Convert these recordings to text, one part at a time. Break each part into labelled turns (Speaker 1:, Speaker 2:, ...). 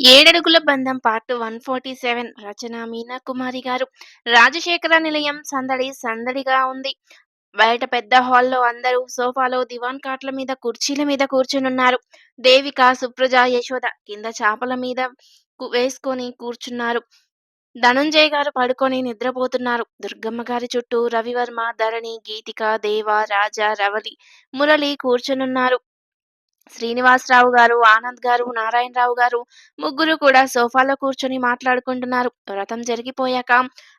Speaker 1: ఏడడుగుల బంధం part one forty seven. రచన మీనా కుమారి గారు. రాజశేఖర నిలయం సందడి సందడిగా ఉంది. బయట పెద్ద హాల్లో అందరూ సోఫాలో దివాన్ కాట్ల మీద కుర్చీల మీద కూర్చునున్నారు. దేవిక సుప్రజ యశోద కింద చాపల మీద వేసుకొని కూర్చున్నారు. ధనుంజయ్ గారు పడుకొని నిద్రపోతున్నారు. దుర్గమ్మ గారి చుట్టూ రవివర్మ ధరణి గీతిక దేవ రాజా రవలి మురళి కూర్చునున్నారు. శ్రీనివాసరావు గారు ఆనంద్ గారు నారాయణరావు గారు ముగ్గురు కూడా సోఫాలో కూర్చొని మాట్లాడుకుంటున్నారు. వ్రతం జరిగిపోయాక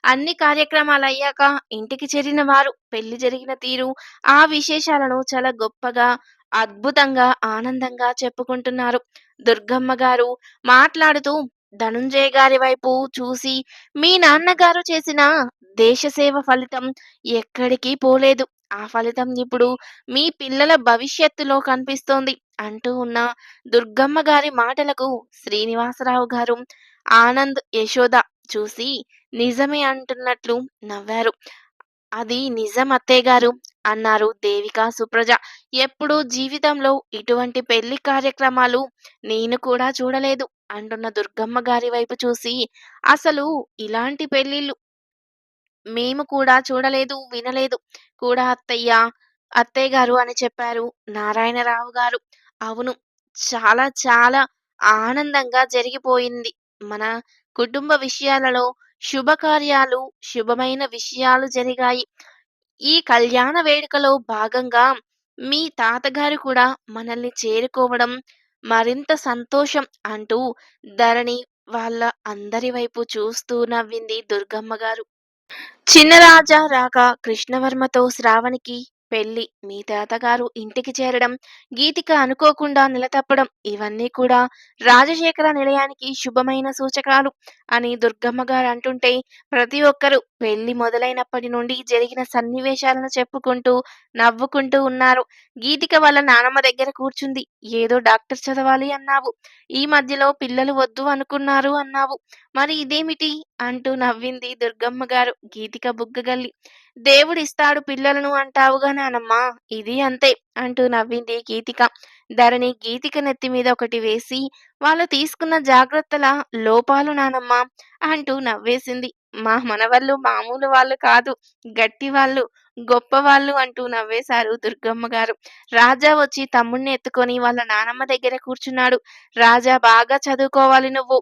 Speaker 1: అన్ని కార్యక్రమాలు అయ్యాక ఇంటికి చేరిన వారు పెళ్ళి జరిగిన తీరు ఆ విశేషాలను చాలా గొప్పగా అద్భుతంగా ఆనందంగా చెప్పుకుంటున్నారు. దుర్గమ్మ గారు మాట్లాడుతూ ధనుంజయ గారి వైపు చూసి మీ నాన్నగారు చేసిన దేశ సేవ ఫలితం ఎక్కడికి పోలేదు. ఆ ఫలితం ఇప్పుడు మీ పిల్లల భవిష్యత్తులో కనిపిస్తోంది. అంటూ ఉన్న దుర్గమ్మ గారి మాటలకు శ్రీనివాసరావు గారు ఆనంద్ యశోద చూసి నిజమే అంటున్నట్లు నవ్వారు. అది నిజం అత్తయ్య గారు అన్నారు దేవిక సుప్రజ. ఎప్పుడూ జీవితంలో ఇటువంటి పెళ్ళి కార్యక్రమాలు నేను కూడా చూడలేదు అంటున్న దుర్గమ్మ గారి వైపు చూసి అసలు ఇలాంటి పెళ్ళిళ్ళు మేము కూడా చూడలేదు వినలేదు. కూడా అత్తయ్య అత్తయ్య గారు అని చెప్పారు నారాయణరావు గారు. అవును చాలా చాలా ఆనందంగా జరిగిపోయింది. మన కుటుంబ విషయాలలో శుభకార్యాలు శుభమైన విషయాలు జరిగాయి. ఈ కళ్యాణ వేడుకలో భాగంగా మీ తాతగారు కూడా మనల్ని చేరుకోవడం మరింత సంతోషం అంటూ ధరణి వాళ్ళ అందరి వైపు చూస్తూ నవ్వింది దుర్గమ్మ గారు. చిన్నరాజా రాగా కృష్ణవర్మతో శ్రావణికి పెళ్ళి మీ తాతగారు ఇంటికి చేరడం గీతిక అనుకోకుండా నిలతప్పడం ఇవన్నీ కూడా రాజశేఖర నిలయానికి శుభమైన సూచకాలు అని దుర్గమ్మ గారు అంటుంటే ప్రతి ఒక్కరూ పెళ్ళి మొదలైనప్పటి నుండి జరిగిన సన్నివేశాలను చెప్పుకుంటూ నవ్వుకుంటూ ఉన్నారు. గీతిక వాళ్ళ నానమ్మ దగ్గర కూర్చుంది. ఏదో డాక్టర్ చదవాలి అన్నావు. ఈ మధ్యలో పిల్లలు వద్దు అనుకున్నారు అన్నావు. మరి ఇదేమిటి? అంటూ నవ్వింది దుర్గమ్మ గారు. గీతిక బుగ్గగల్లి. దేవుడిస్తాడు పిల్లలను అంటావుగా నానమ్మా ఇది అంతే అంటూ నవ్వింది గీతిక. ధరణి గీతిక నెత్తి మీద ఒకటి వేసి వాళ్ళు తీసుకున్న జాగ్రత్తల లోపాలు నానమ్మా అంటూ నవ్వేసింది. మా మనవళ్ళు మామూలు వాళ్ళు కాదు గట్టి వాళ్ళు గొప్ప వాళ్ళు అంటూ నవ్వేశారు దుర్గమ్మ గారు. రాజా వచ్చి తమ్ముణ్ణి ఎత్తుకొని వాళ్ళ నానమ్మ దగ్గర కూర్చున్నాడు. రాజా బాగా చదువుకోవాలి నువ్వు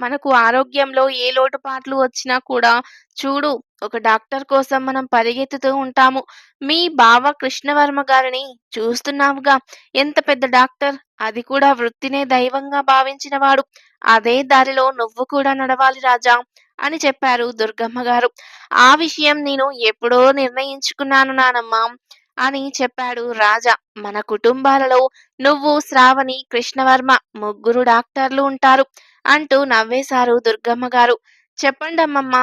Speaker 1: మనకు ఆరోగ్యంలో ఏ లోటుపాట్లు వచ్చినా కూడా చూడు ఒక డాక్టర్ కోసం మనం పరిగెత్తుతూ ఉంటాము. మీ బావ కృష్ణవర్మ గారిని చూస్తున్నావుగా. ఎంత పెద్ద డాక్టర్? అది కూడా వృత్తినే దైవంగా భావించిన వాడు అదే దారిలో నువ్వు కూడా నడవాలి రాజా అని చెప్పారు దుర్గమ్మ గారు. ఆ విషయం నేను ఎప్పుడో నిర్ణయించుకున్నాను నానమ్మా అని చెప్పాడు రాజా. మన కుటుంబాలలో నువ్వు శ్రావణి కృష్ణవర్మ ముగ్గురు డాక్టర్లు ఉంటారు. అంటూ నవ్వేశారు దుర్గమ్మ గారు. చెప్పండమ్మమ్మ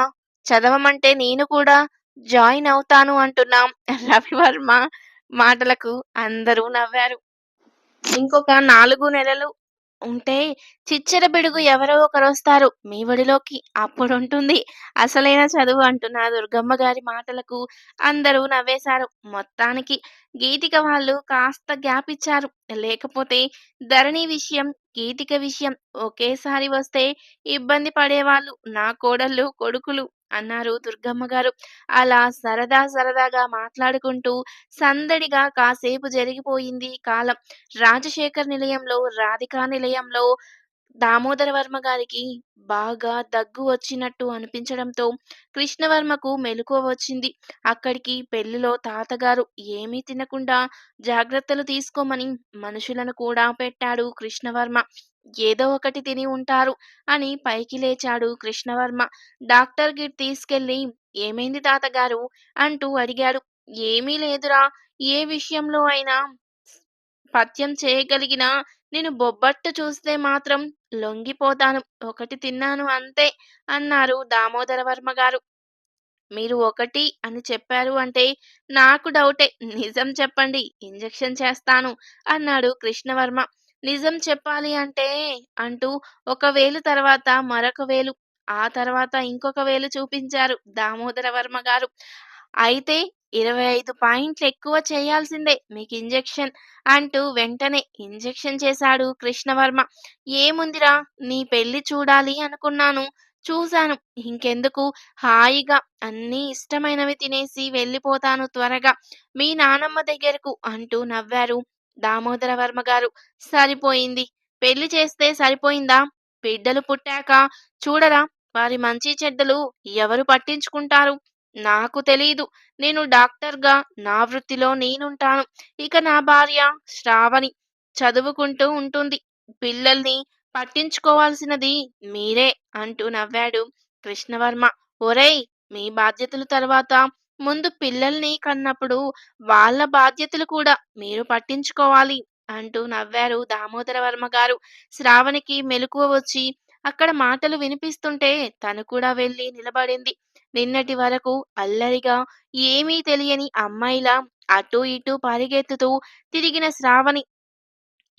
Speaker 1: చదవమంటే నేను కూడా జాయిన్ అవుతాను అంటున్నాం. రవివర్మ మాటలకు అందరూ నవ్వారు. ఇంకొక నాలుగు నెలలు ఉంటే చిచ్చర బిడుగు ఎవరో ఒకరు వస్తారు మీ ఒడిలోకి అప్పుడు ఉంటుంది అసలైన చదువు అంటున్న దుర్గమ్మ గారి మాటలకు అందరూ నవ్వేశారు. మొత్తానికి గీతిక వాళ్ళు కాస్త గ్యాప్ ఇచ్చారు. లేకపోతే ధరణి విషయం గీతిక విషయం ఒకేసారి వస్తే ఇబ్బంది పడేవాళ్ళు. నా కోడళ్ళు కొడుకులు అన్నారు దుర్గమ్మ గారు. అలా సరదా సరదాగా మాట్లాడుకుంటూ సందడిగా కాసేపు జరిగిపోయింది కాలం. రాజశేఖర్ నిలయంలో రాధికా నిలయంలో దామోదర వర్మ గారికి బాగా దగ్గు వచ్చినట్టు అనిపించడంతో కృష్ణవర్మకు మెలకువ వచ్చింది. అక్కడికి పెళ్ళిలో తాతగారు ఏమీ తినకుండా జాగ్రత్తలు తీసుకోమని మనుషులను కూడా పెట్టాడు కృష్ణవర్మ. ఏదో ఒకటి తిని ఉంటారు అని పైకి లేచాడు కృష్ణవర్మ. డాక్టర్ గిట్ తీసుకెళ్ళి ఏమైంది తాతగారు? అంటూ అడిగాడు. ఏమీ లేదురా ఏ విషయంలో అయినా పథ్యం చేయగలిగినా నేను బొబ్బట్టు చూస్తే మాత్రం లొంగిపోతాను. ఒకటి తిన్నాను అంతే అన్నారు దామోదర వర్మ గారు. మీరు ఒకటి అని చెప్పారు అంటే నాకు డౌటే. నిజం చెప్పండి ఇంజెక్షన్ చేస్తాను అన్నాడు కృష్ణవర్మ. నిజం చెప్పాలి అంటే అంటూ ఒక వేలు తర్వాత మరొక వేలు ఆ తర్వాత ఇంకొక వేలు చూపించారు దామోదర వర్మ గారు అయితే 25 పాయింట్లు ఎక్కువ చేయాల్సిందే మీకు ఇంజెక్షన్ అంటూ వెంటనే ఇంజెక్షన్ చేశాడు కృష్ణవర్మ. ఏముందిరా నీ పెళ్ళి చూడాలి అనుకున్నాను. చూశాను. ఇంకెందుకు హాయిగా అన్నీ ఇష్టమైనవి తినేసి వెళ్ళిపోతాను త్వరగా మీ నానమ్మ దగ్గరకు అంటూ నవ్వారు దామోదరవర్మ గారు. సరిపోయింది. పెళ్ళి చేస్తే సరిపోయిందా? బిడ్డలు పుట్టాక చూడరా వారి మంచి చెడ్డలు ఎవరు పట్టించుకుంటారు? నాకు తెలీదు. నేను డాక్టర్‌గా నా వృత్తిలో నేనుంటాను. ఇక నా భార్య శ్రావణి చదువుకుంటూ ఉంటుంది. పిల్లల్ని పట్టించుకోవాల్సినది మీరే అంటూ నవ్వాడు కృష్ణవర్మ. ఒరేయ్! మీ బాధ్యతలు తర్వాత ముందు పిల్లల్ని కన్నప్పుడు వాళ్ళ బాధ్యతలు కూడా మీరు పట్టించుకోవాలి అంటూ నవ్వారు దామోదర వర్మ గారు. శ్రావణికి మెలకువ వచ్చి అక్కడ మాటలు వినిపిస్తుంటే తను కూడా వెళ్ళి నిలబడింది. నిన్నటి వరకు అల్లరిగా ఏమీ తెలియని అమ్మాయిలా అటూ ఇటూ పరిగెత్తుతూ తిరిగిన శ్రావణి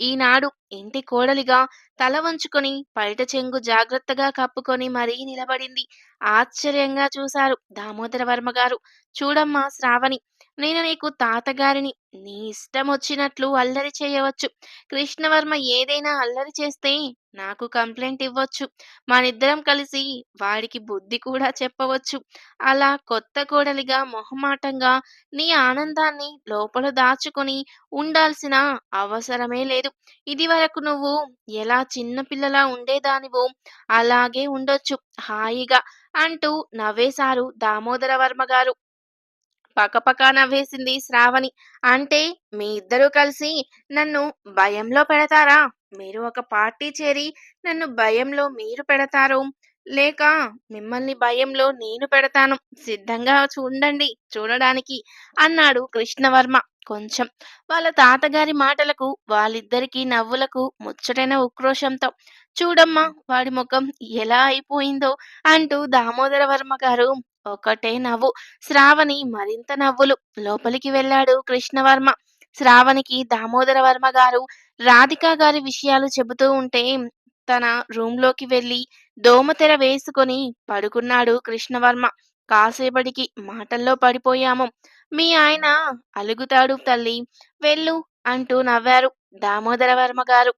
Speaker 1: ఈనాడు ఇంటి కోడలిగా తల వంచుకొని పైట చెంగు జాగ్రత్తగా కప్పుకొని మరీ నిలబడింది. ఆశ్చర్యంగా చూశారు దామోదరవర్మ గారు. చూడమ్మా శ్రావణి నేను నీకు తాతగారిని. నీ ఇష్టం వచ్చినట్లు అల్లరి చేయవచ్చు. కృష్ణవర్మ ఏదైనా అల్లరి చేస్తే నాకు కంప్లైంట్ ఇవ్వచ్చు మనిద్దరం కలిసి వాడికి బుద్ధి కూడా చెప్పవచ్చు. అలా కొత్త కోడలిగా మొహమాటంగా నీ ఆనందాన్ని లోపల దాచుకొని ఉండాల్సిన అవసరమే లేదు. ఇదివరకు నువ్వు ఎలా చిన్న పిల్లలా ఉండేదానివో అలాగే ఉండొచ్చు హాయిగా అంటూ నవ్వేశారు దామోదరవర్మ గారు. పకపకా నవ్వేసింది శ్రావణి. అంటే మీ ఇద్దరూ కలిసి నన్ను భయంలో పెడతారా? మీరు ఒక పార్టీ చేరి నన్ను భయంలో మీరు పెడతారు. లేక మిమ్మల్ని భయంలో నేను పెడతాను. సిద్ధంగా చూడండి చూడడానికి అన్నాడు కృష్ణవర్మ కొంచెం. వాళ్ళ తాతగారి మాటలకు, వాళ్ళిద్దరికీ నవ్వులకు ముచ్చటైన ఉక్రోషంతో. చూడమ్మా వాడి ముఖం ఎలా అయిపోయిందో అంటూ దామోదరవర్మ గారు ఒకటే నవ్వు. శ్రావణి మరింత నవ్వులు. లోపలికి వెళ్ళాడు కృష్ణవర్మ. శ్రావణికి దామోదర వర్మ గారు రాధిక గారి విషయాలు చెబుతూ ఉంటే తన రూమ్లోకి వెళ్ళి దోమతెర వేసుకొని పడుకున్నాడు కృష్ణవర్మ. కాసేపటికి మాటల్లో పడిపోయాము. మీ ఆయన అలుగుతాడు తల్లి వెళ్ళు అంటూ నవ్వారు దామోదర వర్మ గారు.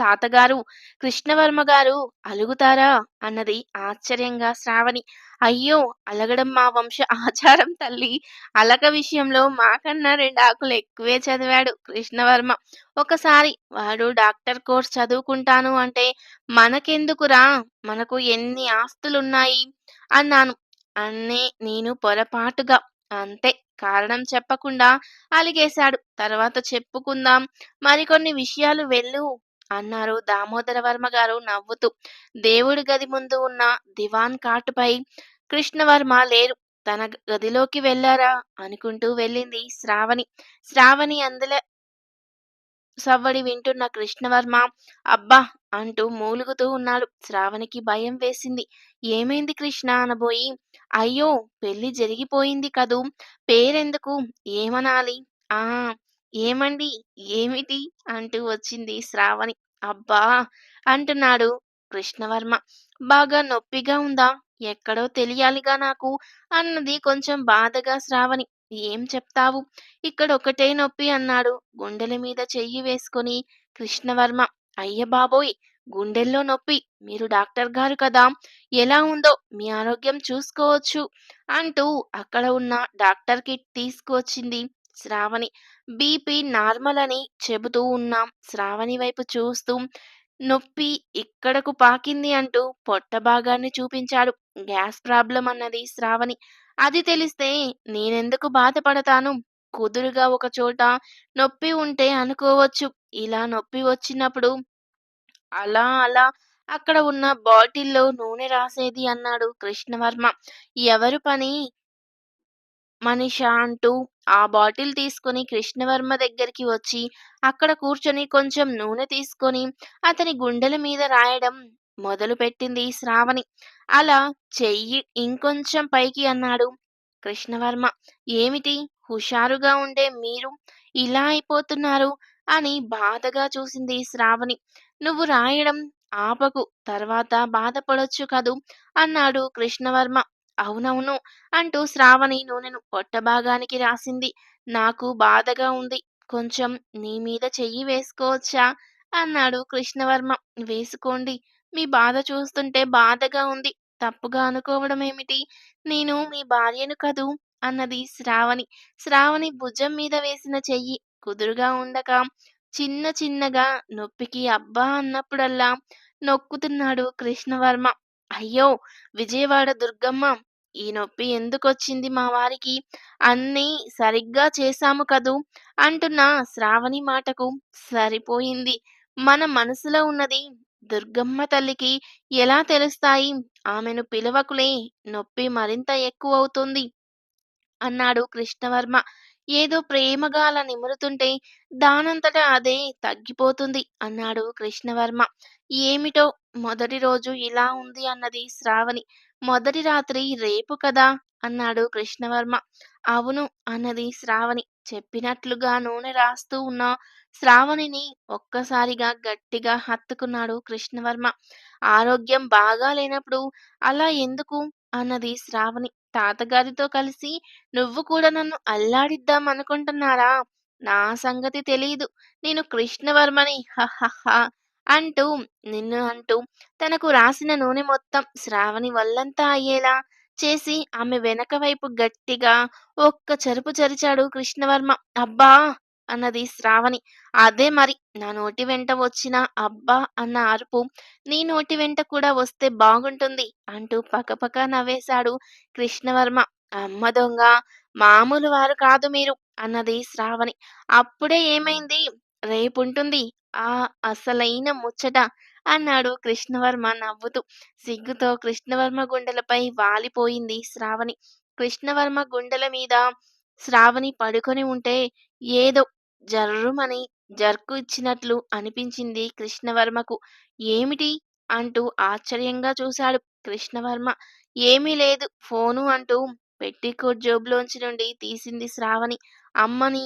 Speaker 1: తాతగారు కృష్ణవర్మ గారు అలుగుతారా? అన్నది ఆశ్చర్యంగా శ్రావణి. అయ్యో! అలగడం మా వంశ ఆచారం తల్లి అలక విషయంలో మాకన్నా రెండాకులు ఎక్కువే చదివాడు కృష్ణవర్మ. ఒకసారి వాడు డాక్టర్ కోర్స్ చదువుకుంటాను అంటే మనకెందుకురా మనకు ఎన్ని ఆస్తులున్నాయి అన్నాను. అన్నే నేను పొరపాటుగా అంతే కారణం చెప్పకుండా అలిగేశాడు. తర్వాత చెప్పుకుందాం మరికొన్ని విషయాలు వెళ్ళు అన్నారు దామోదరవర్మ గారు నవ్వుతూ. దేవుడి గది ముందు ఉన్న దివాన్ కాటుపై కృష్ణవర్మ లేరు. తన గదిలోకి వెళ్ళారా అనుకుంటూ వెళ్ళింది శ్రావణి. శ్రావణి అందులో సవ్వడి వింటున్న కృష్ణవర్మ అబ్బా! అంటూ మూలుగుతూ ఉన్నాడు. శ్రావణికి భయం వేసింది. ఏమైంది కృష్ణ అనబోయి అయ్యో! పెళ్ళి జరిగిపోయింది కదూ! పేరెందుకు? ఏమనాలి? ఆ! ఏమండి ఏమిటి? అంటూ వచ్చింది శ్రావణి. అబ్బా! అంటున్నాడు కృష్ణవర్మ. బాగా నొప్పిగా ఉందా? ఎక్కడో తెలియాలిగా నాకు అన్నది కొంచెం బాధగా శ్రావణి. ఏం చెప్తావు? ఇక్కడ ఒకటే నొప్పి అన్నాడు గుండెల మీద చెయ్యి వేసుకొని కృష్ణవర్మ. అయ్య బాబోయ్ గుండెల్లో నొప్పి. మీరు డాక్టర్ గారు కదా! ఎలా ఉందో మీ ఆరోగ్యం చూసుకోవచ్చు అంటూ అక్కడ ఉన్న డాక్టర్ కిట్ తీసుకువచ్చింది శ్రావణి. బీపీ నార్మల్ అని చెబుతూ ఉన్నాం శ్రావణి వైపు చూస్తూ నొప్పి ఇక్కడకు పాకింది అంటూ పొట్ట భాగాన్ని చూపించాడు. గ్యాస్ ప్రాబ్లం అన్నది శ్రావణి. అది తెలిస్తే నేనెందుకు బాధపడతాను? కుదురుగా ఒక చోట నొప్పి ఉంటే అనుకోవచ్చు. ఇలా నొప్పి వచ్చినప్పుడు అలా అలా అక్కడ ఉన్న బాటిల్లో నూనె రాసేది అన్నాడు కృష్ణవర్మ. ఎవరు పని మనిషా అంటూ ఆ బాటిల్ తీసుకొని కృష్ణవర్మ దగ్గరికి వచ్చి అక్కడ కూర్చొని కొంచెం నూనె తీసుకొని అతని గుండెల మీద రాయడం మొదలుపెట్టింది శ్రావణి. అలా చెయ్యి ఇంకొంచెం పైకి అన్నాడు కృష్ణవర్మ. ఏమిటి? హుషారుగా ఉండే మీరు ఇలా అయిపోతున్నారు అని బాధగా చూసింది శ్రావణి. నువ్వు రాయడం ఆపకు తర్వాత బాధపడొచ్చు కదూ అన్నాడు కృష్ణవర్మ. అవునవును అంటూ శ్రావణి నూనెను పొట్టభాగానికి రాసింది. నాకు బాధగా ఉంది. కొంచెం నీ మీద చెయ్యి వేసుకోవచ్చా? అన్నాడు కృష్ణవర్మ. వేసుకోండి. మీ బాధ చూస్తుంటే బాధగా ఉంది. తప్పుగా అనుకోవడమేమిటి? నేను మీ భార్యను కదూ! అన్నది శ్రావణి. శ్రావణి భుజం మీద వేసిన చెయ్యి కుదురుగా ఉండక చిన్న చిన్నగా నొప్పికి అబ్బా అన్నప్పుడల్లా నొక్కుతున్నాడు కృష్ణవర్మ. అయ్యో! విజయవాడ దుర్గమ్మ! ఈ నొప్పి ఎందుకొచ్చింది మా వారికి? అన్నీ సరిగ్గా చేశాము కదూ! అంటున్న శ్రావణి మాటకు సరిపోయింది. మన మనసులో ఉన్నది దుర్గమ్మ తల్లికి ఎలా తెలుస్తాయి? ఆమెను పిలవకులే నొప్పి మరింత ఎక్కువవుతుంది అన్నాడు కృష్ణవర్మ. ఏదో ప్రేమగా అలా నిమురుతుంటే దానంతట అదే తగ్గిపోతుంది అన్నాడు కృష్ణవర్మ. ఏమిటో మొదటి రోజు ఇలా ఉంది అన్నది శ్రావణి. మొదటి రాత్రి రేపు కదా! అన్నాడు కృష్ణవర్మ. అవును అన్నది శ్రావణి. చెప్పినట్లుగా నూనె రాస్తూ ఉన్న శ్రావణిని ఒక్కసారిగా గట్టిగా హత్తుకున్నాడు కృష్ణవర్మ. ఆరోగ్యం బాగా లేనప్పుడు అలా ఎందుకు? అన్నది శ్రావణి. తాతగారితో కలిసి నువ్వు కూడా నన్ను అల్లాడిద్దాం అనుకుంటున్నారా నా సంగతి తెలీదు. నేను కృష్ణవర్మని హహహ అంటూ నిన్ను అంటూ తనకు రాసిన నూనె మొత్తం శ్రావణి వల్లంతా అయ్యేలా చేసి ఆమె వెనక వైపు గట్టిగా ఒక్క చెరుపు చరిచాడు కృష్ణవర్మ. అబ్బా! అన్నది శ్రావణి. అదే మరి నా నోటి వెంట వచ్చిన అబ్బా అన్న అరుపు నీ నోటి వెంట కూడా వస్తే బాగుంటుంది అంటూ పకపక నవ్వేశాడు కృష్ణవర్మ. అమ్మ దొంగ! మామూలు వారు కాదు మీరు అన్నది శ్రావణి. అప్పుడే ఏమైంది? రేపుంటుంది ఆ అసలైన ముచ్చట అన్నాడు కృష్ణవర్మ నవ్వుతూ. సిగ్గుతో కృష్ణవర్మ గుండెలపై వాలిపోయింది శ్రావణి. కృష్ణవర్మ గుండెల మీద శ్రావణి పడుకొని ఉంటే ఏదో జర్రుమని జర్కు ఇచ్చినట్లు అనిపించింది కృష్ణవర్మకు. ఏమిటి? అంటూ ఆశ్చర్యంగా చూశాడు కృష్ణవర్మ. ఏమీ లేదు ఫోను అంటూ పెట్టికోట్ జోబులోంచి నుండి తీసింది శ్రావణి. అమ్మని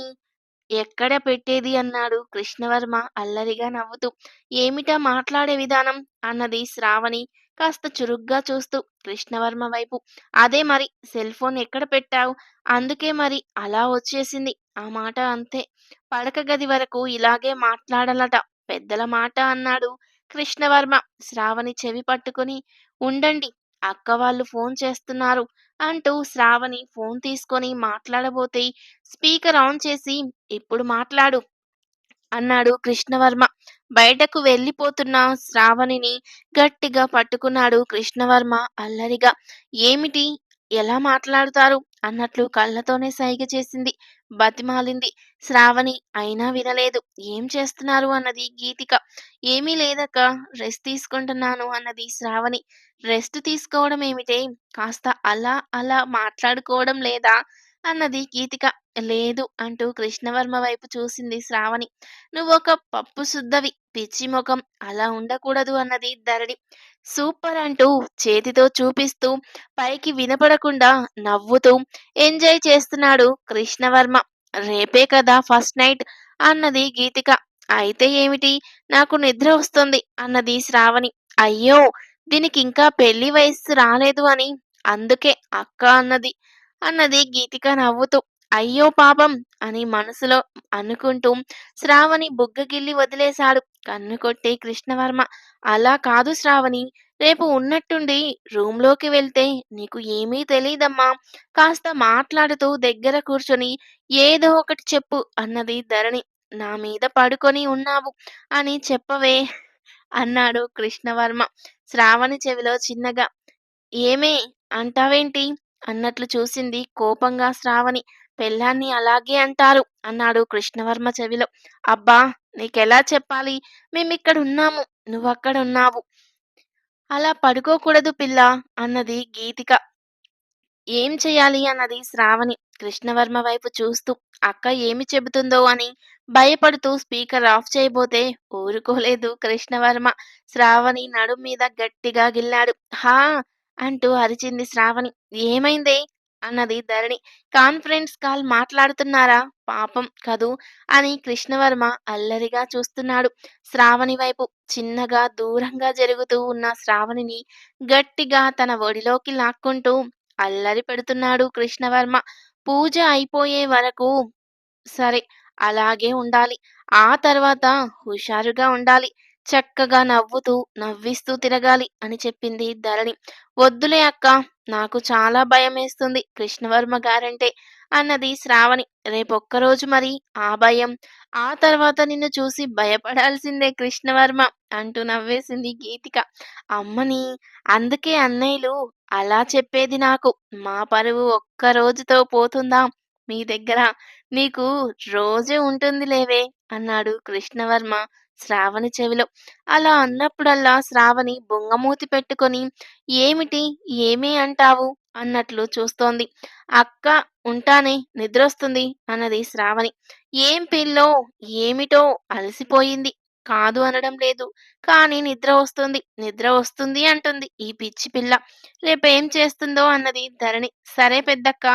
Speaker 1: ఎక్కడ పెట్టేది? అన్నాడు కృష్ణవర్మ అల్లరిగా నవ్వుతూ. ఏమిటా మాట్లాడే విధానం? అన్నది శ్రావణి కాస్త చురుగ్గా చూస్తూ కృష్ణవర్మ వైపు. అదే మరి సెల్ ఫోన్ ఎక్కడ పెట్టావు? అందుకే మరి అలా వచ్చేసింది. ఆ మాట అంతే. పడక గది వరకు ఇలాగే మాట్లాడాలట పెద్దల మాట అన్నాడు కృష్ణవర్మ శ్రావణి చెవి పట్టుకుని. ఉండండి అక్క వాళ్ళు ఫోన్ చేస్తున్నారు అంటూ శ్రావణి ఫోన్ తీసుకొని మాట్లాడబోతే స్పీకర్ ఆన్ చేసి ఇప్పుడు మాట్లాడు అన్నాడు కృష్ణవర్మ. బయటకు వెళ్ళిపోతున్న శ్రావణిని గట్టిగా పట్టుకున్నాడు కృష్ణవర్మ అల్లరిగా. ఏమిటి? ఎలా మాట్లాడుతారు? అన్నట్లు కళ్ళతోనే సైగ చేసింది. బతిమాలింది శ్రావణి. అయినా వినలేదు. ఏం చేస్తున్నారు? అన్నది గీతిక. ఏమీ లేదక్కా రెస్ట్ తీసుకుంటున్నాను అన్నది శ్రావణి. రెస్ట్ తీసుకోవడం ఏమిటే? కాస్త అలా అలా మాట్లాడుకోవడం లేదా? అన్నది గీతిక. లేదు అంటూ కృష్ణవర్మ వైపు చూసింది శ్రావణి. నువ్వొక పప్పు శుద్ధవి పిచ్చి మొఖం అలా ఉండకూడదు అన్నది ధరణి. సూపర్ అంటూ చేతితో చూపిస్తూ పైకి వినపడకుండా నవ్వుతూ ఎంజాయ్ చేస్తున్నాడు కృష్ణవర్మ. రేపే కదా ఫస్ట్ నైట్ అన్నది గీతిక. అయితే ఏమిటి? నాకు నిద్ర వస్తుంది అన్నది శ్రావణి. అయ్యో! దీనికి ఇంకా పెళ్ళి వయస్సు రాలేదు అని అందుకే అక్క అన్నది అన్నది గీతిక నవ్వుతూ. అయ్యో పాపం అని మనసులో అనుకుంటూ శ్రావణి బుగ్గగిల్లి వదిలేశాడు కన్ను కొట్టే కృష్ణవర్మ. అలా కాదు శ్రావణి. రేపు ఉన్నట్టుండి రూమ్లోకి వెళ్తే నీకు ఏమీ తెలీదమ్మా. కాస్త మాట్లాడుతూ దగ్గర కూర్చొని ఏదో ఒకటి చెప్పు అన్నది ధరణి. నా మీద పడుకొని ఉన్నావు అని చెప్పవే అన్నాడు కృష్ణవర్మ శ్రావణి చెవిలో చిన్నగా. ఏమే అంటావేంటి? అన్నట్లు చూసింది కోపంగా శ్రావణి. పెళ్ళాన్ని అలాగే అంటారు అన్నాడు కృష్ణవర్మ చెవిలో. అబ్బా! నీకెలా చెప్పాలి? మేమిక్కడ ఉన్నాము నువ్వక్కడ ఉన్నావు అలా పడుకోకూడదు పిల్ల అన్నది గీతిక. ఏం చేయాలి అన్నది శ్రావణి కృష్ణవర్మ వైపు చూస్తూ. అక్క ఏమి చెబుతుందో అని భయపడుతూ స్పీకర్ ఆఫ్ చేయబోతే ఊరుకోలేదు కృష్ణవర్మ. శ్రావణి నడుం మీద గట్టిగా గిల్లాడు. హా! అంటూ అరిచింది శ్రావణి. ఏమైందే? అన్నది ధరణి. కాన్ఫరెన్స్ కాల్ మాట్లాడుతున్నారా? పాపం కదూ అని కృష్ణవర్మ అల్లరిగా చూస్తున్నాడు శ్రావణి వైపు. చిన్నగా దూరంగా జరుగుతూ ఉన్న శ్రావణిని గట్టిగా తన ఒడిలోకి లాక్కుంటూ అల్లరి పెడుతున్నాడు కృష్ణవర్మ. పూజ అయిపోయే వరకు సరే అలాగే ఉండాలి. ఆ తర్వాత హుషారుగా ఉండాలి. చక్కగా నవ్వుతూ, నవ్విస్తూ తిరగాలి అని చెప్పింది ధరణి. వద్దులే అక్క నాకు చాలా భయమేస్తుంది కృష్ణవర్మ గారంటే అన్నది శ్రావణి. రేపొక్కరోజు మరి ఆ భయం, ఆ తర్వాత నిన్ను చూసి భయపడాల్సిందే కృష్ణవర్మ అంటూ నవ్వేసింది గీతిక. అమ్మనీ! అందుకే అన్నయ్యలు అలా చెప్పేది నాకు. మా పరువు ఒక్క రోజుతో పోతుందా మీ దగ్గర? నీకు రోజే ఉంటుంది లేవే అన్నాడు కృష్ణవర్మ శ్రావణి చెవిలో. అలా అన్నప్పుడల్లా శ్రావణి బొంగమూతి పెట్టుకొని ఏమిటి? ఏమి అంటావు? అన్నట్లు చూస్తోంది. అక్క ఉంటానే నిద్రొస్తుంది అన్నది శ్రావణి. ఏం పిల్లో? ఏమిటో అలసిపోయింది. కాదు అనడం లేదు. కానీ నిద్ర వస్తుంది. నిద్ర వస్తుంది అంటుంది ఈ పిచ్చి పిల్ల. రేపేం చేస్తుందో అన్నది ధరణి. సరే పెద్దక్క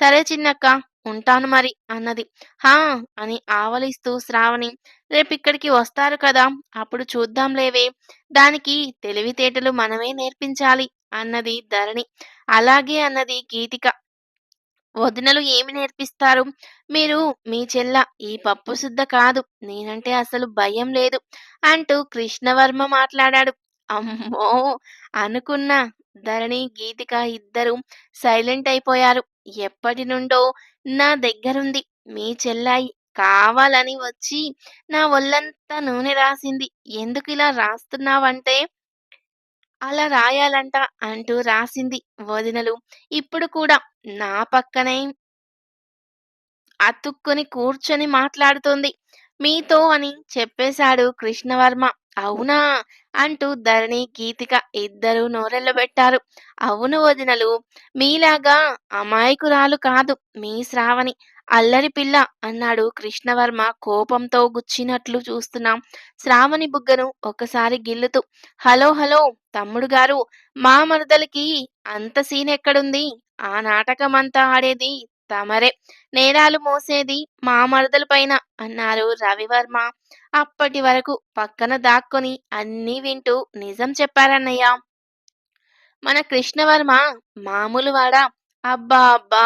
Speaker 1: సరే చిన్నక్క ఉంటాను మరి అన్నది. హా! అని ఆవలిస్తూ శ్రావణి. రేపిక్కడికి వస్తారు కదా! అప్పుడు చూద్దాంలేవే! దానికి తెలివితేటలు మనమే నేర్పించాలి అన్నది ధరణి. అలాగే అన్నది గీతిక. వదినలు ఏమి నేర్పిస్తారు? మీరు మీ చెల్ల ఈ పప్పు శుద్ధ కాదు. నేనంటే అసలు భయం లేదు అంటూ కృష్ణవర్మ మాట్లాడాడు. అమ్మో! అనుకున్నా. ధరణి, గీతిక ఇద్దరూ సైలెంట్ అయిపోయారు. ఎప్పటినుండో నా దగ్గరుంది మీ చెల్లాయి. కావాలని వచ్చి నా ఒళ్ళంతా నూనె రాసింది. ఎందుకిలా రాస్తున్నావంటే అలా రాయాలంట అంటూ రాసింది వదినలు. ఇప్పుడు కూడా నా పక్కనే అతుక్కుని కూర్చొని మాట్లాడుతోంది. మీతో అని చెప్పేశాడు కృష్ణవర్మ. అవునా! అంటూ ధరణి, గీతిక ఇద్దరూ నోరెళ్ళబెట్టారు. అవును వదినలు. మీలాగా అమాయకురాలు కాదు మీ శ్రావణి. అల్లరి పిల్ల అన్నాడు కృష్ణవర్మ కోపంతో గుచ్చినట్లు చూస్తున్నాం శ్రావణి బుగ్గను ఒకసారి గిల్లుతూ. హలో హలో తమ్ముడు గారు మా మరదలికి అంత సీన్ ఎక్కడుంది ఆ నాటకమంతా ఆడేది తమరే. నేరాలు మోసేది మా మరదలు పైన అన్నారు రవివర్మ అప్పటి వరకు పక్కన దాక్కొని అన్నీ వింటూ. నిజం చెప్పారన్నయ్య. మన కృష్ణవర్మ మామూలువాడా? అబ్బా అబ్బా!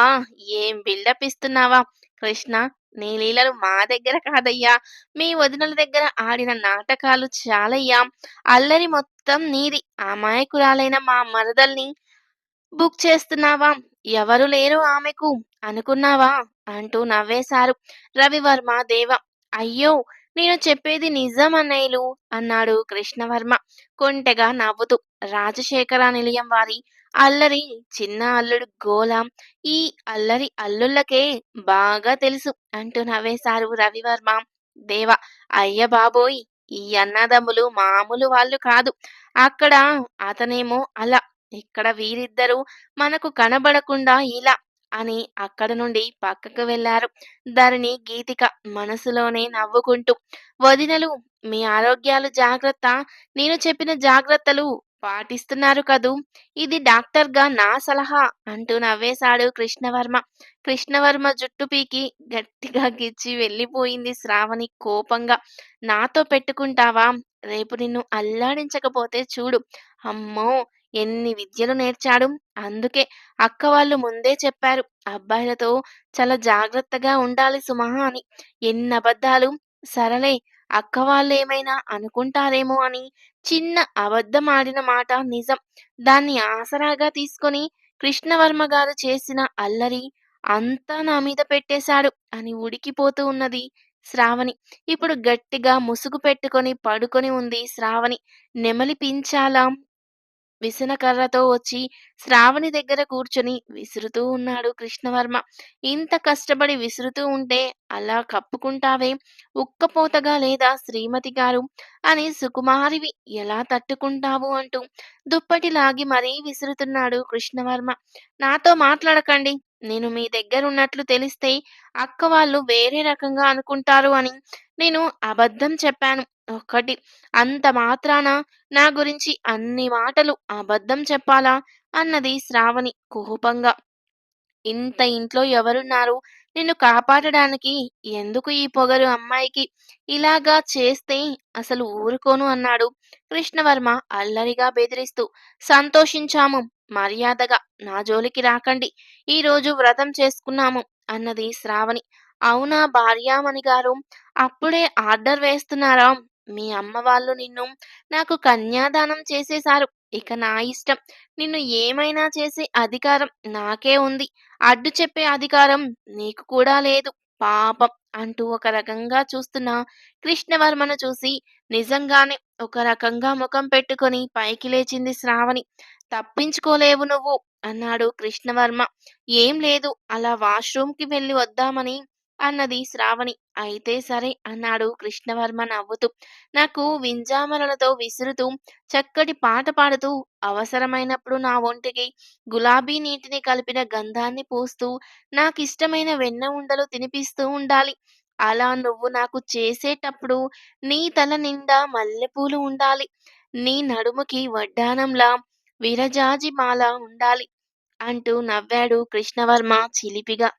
Speaker 1: ఏం బిల్డప్ ఇస్తున్నావా కృష్ణ! నీ లీలలు మా దగ్గర కాదయ్యా! మీ వదినల దగ్గర ఆడిన నాటకాలు చాలయ్యా! అల్లరి మొత్తం నీది. అమాయకురాలైన మా మరదల్ని బుక్ చేస్తున్నావా? ఎవరు లేరు ఆమెకు అనుకున్నావా? అంటూ నవ్వేశారు రవివర్మ, దేవ. అయ్యో! నేను చెప్పేది నిజం అన్నయ్యలు అన్నాడు కృష్ణవర్మ కొంటెగా నవ్వుతూ. రాజశేఖర నిలయం వారి అల్లరి చిన్న అల్లుడు గోల ఈ అల్లరి అల్లుళ్ళకే బాగా తెలుసు అంటూ నవ్వేశారు రవివర్మ, దేవ. అయ్య బాబోయ్! ఈ అన్నదమ్ములు మామూలు వాళ్ళు కాదు. అక్కడ అతనేమో అలా, ఇక్కడ వీరిద్దరూ మనకు కనబడకుండా ఇలా అని అక్కడ నుండి పక్కకు వెళ్ళారు ధరణి, గీతిక మనసులోనే నవ్వుకుంటూ. వదినలు మీ ఆరోగ్యాలు జాగ్రత్త. నేను చెప్పిన జాగ్రత్తలు పాటిస్తున్నారు కదూ! ఇది డాక్టర్గా నా సలహా అంటూ నవ్వేశాడు కృష్ణవర్మ. కృష్ణవర్మ జుట్టు పీకి గట్టిగా గిచ్చి వెళ్ళిపోయింది శ్రావణి కోపంగా. నాతో పెట్టుకుంటావా? రేపు నిన్ను అల్లాడించకపోతే చూడు. అమ్మో! ఎన్ని విద్యలు నేర్చాడు. అందుకే అక్క వాళ్ళు ముందే చెప్పారు. అబ్బాయిలతో చాలా జాగ్రత్తగా ఉండాలి సుమా అని. ఎన్ని అబద్ధాలు సరలే అక్క వాళ్ళు ఏమైనా అనుకుంటారేమో అని చిన్న అబద్ధం ఆడిన మాట నిజం. దాన్ని ఆసరాగా తీసుకొని కృష్ణవర్మగారు చేసిన అల్లరి అంతా నా మీద పెట్టేశాడు అని ఉడికిపోతూ ఉన్నది శ్రావణి. ఇప్పుడు గట్టిగా ముసుగు పెట్టుకొని పడుకొని ఉంది శ్రావణి. నెమలి పించాలా విసనకర్రతో వచ్చి శ్రావణి దగ్గర కూర్చొని విసురుతూ ఉన్నాడు కృష్ణవర్మ. ఇంత కష్టపడి విసురుతూ ఉంటే అలా కప్పుకుంటావే ఉక్కపోతగా లేదా శ్రీమతి గారు అని సుకుమారివి ఎలా తట్టుకుంటావు అంటూ దుప్పటి లాగి మరీ విసురుతున్నాడు కృష్ణవర్మ. నాతో మాట్లాడకండి. నేను మీ దగ్గరున్నట్లు తెలిస్తే అక్క వాళ్ళు వేరే రకంగా అనుకుంటారు అని నేను అబద్ధం చెప్పాను. ఒకటి అంత మాత్రాన నా గురించి అన్ని మాటలు అబద్ధం చెప్పాలా? అన్నది శ్రావణి కోపంగా. ఇంత ఇంట్లో ఎవరున్నారు? నిన్ను కాపాడడానికి ఎందుకు ఈ పొగరు అమ్మాయికి? ఇలాగా చేస్తే అసలు ఊరుకోను అన్నాడు కృష్ణవర్మ అల్లరిగా బెదిరిస్తూ. సంతోషించాము మర్యాదగా నా జోలికి రాకండి ఈరోజు వ్రతం చేసుకున్నాము అన్నది శ్రావణి అవునా భార్యామణి గారు అప్పుడే ఆర్డర్ వేస్తున్నారా మీ అమ్మ వాళ్ళు నిన్ను నాకు కన్యాదానం చేసేశారు ఇక నా ఇష్టం. నిన్ను ఏమైనా చేసే అధికారం నాకే ఉంది. అడ్డు చెప్పే అధికారం నీకు కూడా లేదు. పాపం అంటూ ఒక రకంగా చూస్తున్న కృష్ణవర్మను చూసి నిజంగానే ఒక రకంగా ముఖం పెట్టుకొని పైకి లేచింది శ్రావణి. తప్పించుకోలేవు నువ్వు అన్నాడు కృష్ణవర్మ. ఏం లేదు. అలా వాష్రూమ్కి వెళ్ళి వద్దామని అన్నది శ్రావణి. అయితే సరే అన్నాడు కృష్ణవర్మ నవ్వుతూ. నాకు వింజామరలతో విసురుతూ చక్కటి పాట పాడుతూ అవసరమైనప్పుడు నా ఒంటికి గులాబీ నీటిని కలిపిన గంధాన్ని పూస్తూ నాకిష్టమైన వెన్న ఉండలు తినిపిస్తూ ఉండాలి. అలా నువ్వు నాకు చేసేటప్పుడు నీ తల నిండా మల్లెపూలు ఉండాలి. నీ నడుముకి వడ్డానంలా విరజాజి మాల ఉండాలి అంటూ నవ్వాడు కృష్ణవర్మ చిలిపిగా.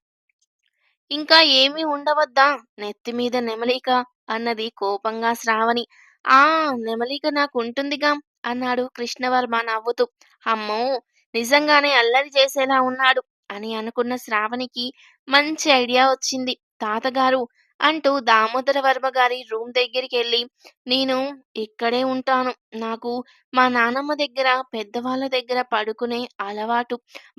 Speaker 1: ఇంకా ఏమీ ఉండవద్దా? నెత్తిమీద నెమలిక అన్నది కోపంగా శ్రావణి. ఆ నెమలిక నాకు ఉంటుందిగా అన్నాడు కృష్ణవర్మ నవ్వుతూ. అమ్మో నిజంగానే అల్లరి చేసేలా ఉన్నాడు అని అనుకున్న శ్రావణికి మంచి ఐడియా వచ్చింది. తాతగారు అంటూ దామోదర వర్మ గారి రూమ్ దగ్గరికి వెళ్ళి నేను ఇక్కడే ఉంటాను. నాకు మా నానమ్మ దగ్గర పెద్దవాళ్ళ దగ్గర పడుకునే అలవాటు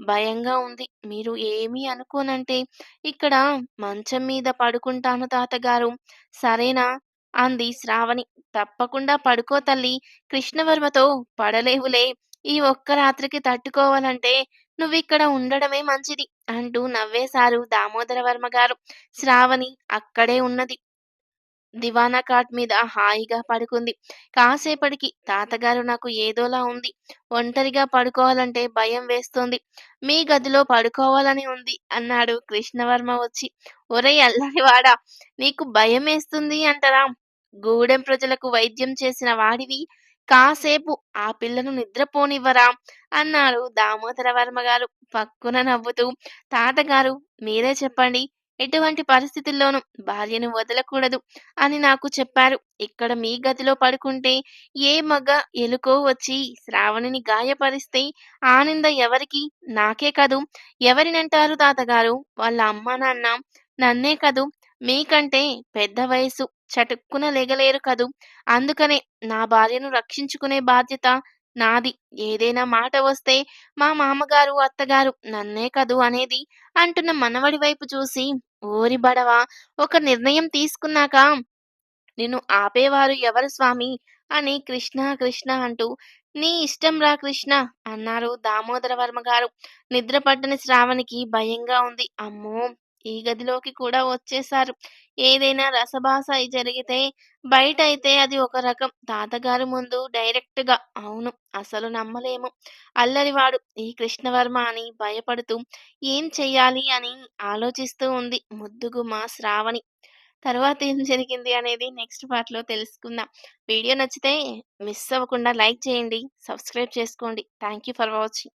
Speaker 1: భయంగా ఉంది. మీరు ఏమీ అనుకోనంటే ఇక్కడ మంచం మీద పడుకుంటాను తాతగారు. సరేనా అంది శ్రావణి. తప్పకుండా పడుకో తల్లి. కృష్ణవర్మతో పడలేవులే. ఈ ఒక్క రాత్రికి తట్టుకోవాలంటే నువ్విక్కడ ఉండడమే మంచిది అంటూ నవ్వేశారు దామోదర వర్మ గారు. శ్రావణి అక్కడే ఉన్నది. దివానా కాట్ మీద హాయిగా పడుకుంది. కాసేపటికి తాతగారు నాకు ఏదోలా ఉంది. ఒంటరిగా పడుకోవాలంటే భయం వేస్తోంది. మీ గదిలో పడుకోవాలని ఉంది అన్నాడు కృష్ణవర్మ వచ్చి. ఒరే అల్లరివాడా నీకు భయం వేస్తుంది అంటరా. గూడెం ప్రజలకు వైద్యం చేసిన వాడివి కాసేపు ఆ పిల్లను నిద్రపోనివ్వరా? అన్నారు దామోదర వర్మ గారు పక్కున నవ్వుతూ. తాతగారు మీరే చెప్పండి. ఎటువంటి పరిస్థితుల్లోనూ భార్యను వదలకూడదు అని నాకు చెప్పారు. ఇక్కడ మీ గదిలో పడుకుంటే ఏ మగ ఎలుకో వచ్చి శ్రావణిని గాయపరిస్తే ఆనంద ఎవరికి? నాకే కదూ. ఎవరినంటారు తాతగారు? వాళ్ళ అమ్మ నాన్న నన్నే కదూ. మీకంటే పెద్ద వయసు చటుక్కున లేగలేరు కదూ? అందుకనే నా భార్యను రక్షించుకునే బాధ్యత నాది. ఏదైనా మాట వస్తే మా మామగారు అత్తగారు నన్నే కదూ అనేది అంటున్న మనవడి వైపు చూసి ఓరి బడవా ఒక నిర్ణయం తీసుకున్నాక నిన్ను ఆపేవారు ఎవరు స్వామి? అని కృష్ణ కృష్ణ అంటూ నీ ఇష్టం రా కృష్ణ అన్నారు దామోదర వర్మ గారు. నిద్ర పట్టని శ్రావణికి భయంగా ఉంది. అమ్మో! ఈ గదిలోకి కూడా వచ్చేశారు. ఏదైనా రసభాస జరిగితే బయట అయితే అది ఒక రకం. తాతగారు ముందు డైరెక్ట్గా అవును అసలు నమ్మలేము. అల్లరివాడు ఈ కృష్ణవర్మ అని భయపడుతూ ఏం చెయ్యాలి అని ఆలోచిస్తూ ఉంది ముద్దుగుమ శ్రావణి. తర్వాత ఏం జరిగింది అనేది నెక్స్ట్ పార్ట్లో తెలుసుకుందాం. వీడియో నచ్చితే మిస్ అవ్వకుండా లైక్ చేయండి సబ్స్క్రైబ్ చేసుకోండి. Thank you for watching.